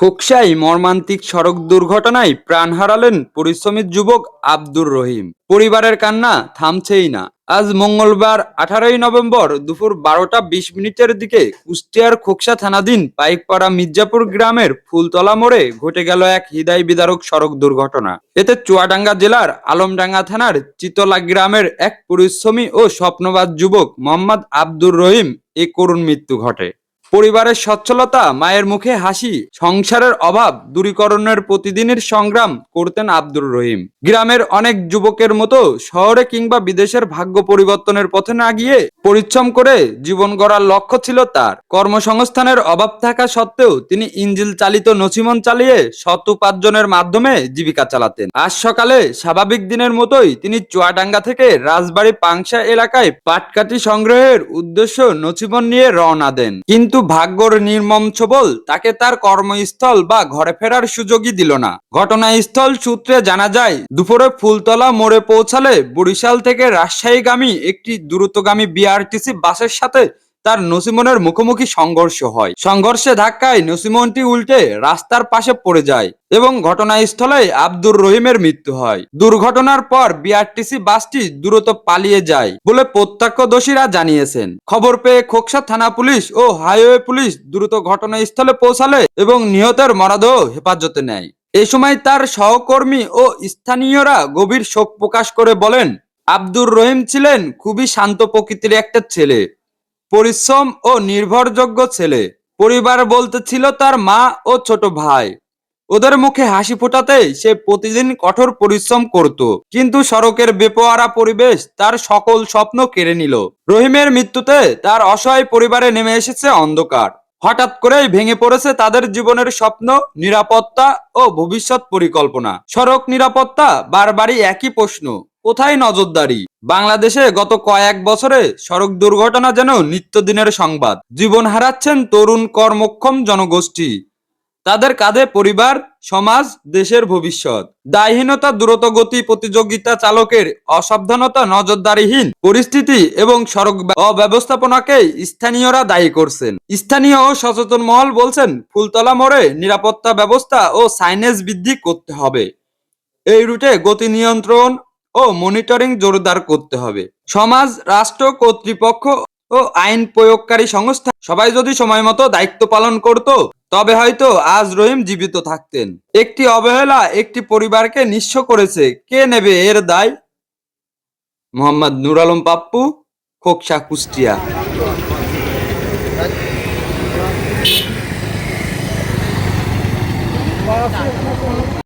খোকসাই মর্মান্তিক সড়ক দুর্ঘটনায় প্রাণ হারালেন পরিশ্রমী যুবক আব্দুর রহিম। পরিবারের কান্না থামছেই না। আজ মঙ্গলবার, আঠারোই নভেম্বর দুপুর বারোটা বিশ মিনিটের দিকে কুষ্টিয়ার খোকসা থানাধীন পাইকপাড়া মির্জাপুর গ্রামের ফুলতলা মোড়ে ঘটে গেল এক হৃদয় বিদারক সড়ক দুর্ঘটনা। এতে চুয়াডাঙ্গা জেলার আলমডাঙ্গা থানার চিতলা গ্রামের এক পরিশ্রমী ও স্বপ্নবাদ যুবক মোহাম্মদ আব্দুর রহিম এ করুণ মৃত্যু ঘটে। পরিবারের সচ্ছলতা, মায়ের মুখে হাসি, সংসারের অভাব, দূরীকরণের প্রতিদিনের সংগ্রাম করতেন আব্দুর রহিম। গ্রামের অনেক যুবকের মতো শহরে কিংবা বিদেশের ভাগ্য পরিবর্তনের পথে না গিয়ে পরিশ্রম করে জীবন গড়ার লক্ষ্য ছিল তার। কর্মসংস্থানের অভাব থাকা সত্ত্বেও তিনি ইঞ্জিল চালিত নছিমন চালিয়ে শত উপার্জনের মাধ্যমে জীবিকা চালাতেন। আজ সকালে স্বাভাবিক দিনের মতোই তিনি চুয়াডাঙ্গা থেকে রাজবাড়ী পাংশা এলাকায় পাটকাঠি সংগ্রহের উদ্দেশ্য নছিমন নিয়ে রওনা দেন। কিন্তু ভাগ্যর নির্মম ছবল তাকে তার কর্মস্থল বা ঘরে ফেরার সুযোগই দিল না। ঘটনাস্থল সূত্রে জানা যায়, দুপুরে ফুলতলা মোড়ে পৌঁছালে বরিশাল থেকে রাজশাহীগামী একটি দ্রুতগামী বিআরটিসি বাসের সাথে তার নসিমনের মুখোমুখি সংঘর্ষ হয়। সংঘর্ষে ধাক্কায় নসিমনটি উল্টে রাস্তার পাশে পড়ে যায় এবং ঘটনাস্থলে আব্দুর রহিমের মৃত্যু হয়। দুর্ঘটনার পর বিআরটিসি বাসটি দ্রুত পালিয়ে যায় বলে প্রত্যক্ষদর্শীরা জানিয়েছেন। খবর পেয়ে খোকসা থানা পুলিশ ও হাইওয়ে পুলিশ দ্রুত ঘটনাস্থলে পৌঁছালে এবং নিহতের মরদেহ হেফাজতে নেয়। এ সময় তার সহকর্মী ও স্থানীয়রা গভীর শোক প্রকাশ করে বলেন, আব্দুর রহিম ছিলেন খুবই শান্ত প্রকৃতির একটা ছেলে। পরিশ্রম ও নির্ভরযোগ্য ছেলে। পরিবার বলতে ছিল তার মা ও ছোট ভাই। ওদের মুখে হাসি ফোটাতেই সে প্রতিদিন কঠোর পরিশ্রম করত। কিন্তু সড়কের বেপোয়ারা পরিবেশ তার সকল স্বপ্ন কেড়ে নিল। রহিমের মৃত্যুতে তার অসহায় পরিবারে নেমে এসেছে অন্ধকার। হঠাৎ করেই ভেঙে পড়েছে তাদের জীবনের স্বপ্ন, নিরাপত্তা ও ভবিষ্যৎ পরিকল্পনা। সড়ক নিরাপত্তা বারবারই একই প্রশ্ন। কোথায় নজরদারি? বাংলাদেশে গত কয়েক বছরে সড়ক দুর্ঘটনা যেন নিত্যদিনের সংবাদ। জীবন হারাচ্ছেন তরুণ কর্মক্ষম জনগোষ্ঠী। তাদের কাঁধে পরিবার, সমাজ, দেশের ভবিষ্যৎ। দায়হীনতা, দ্রুতগতি, প্রতিযোগিতা চালকের অসাবধানতা নজরদারিহীন পরিস্থিতি এবং সড়ক অব্যবস্থাপনাকে স্থানীয়রা দায়ী করছেন। স্থানীয় ও সচেতন মহল বলছেন, ফুলতলা মোড়ে নিরাপত্তা ব্যবস্থা ও সাইনেজ বৃদ্ধি করতে হবে। এই রুটে গতি নিয়ন্ত্রণ ও মনিটরিং জোরদার করতে হবে। সমাজ, রাষ্ট্র, কর্তৃপক্ষ ও আইন প্রয়োগকারী সংস্থা সবাই যদি সময় মতো দায়িত্ব পালন করত, তবে হয়তো আজ রহিম জীবিত থাকতেন। একটি অবহেলা একটি পরিবারকে নিঃস্ব করেছে। কে নেবে এর দায়? মোহাম্মদ নুর আলম পাপ্পু, খোকসা কুষ্টিয়া।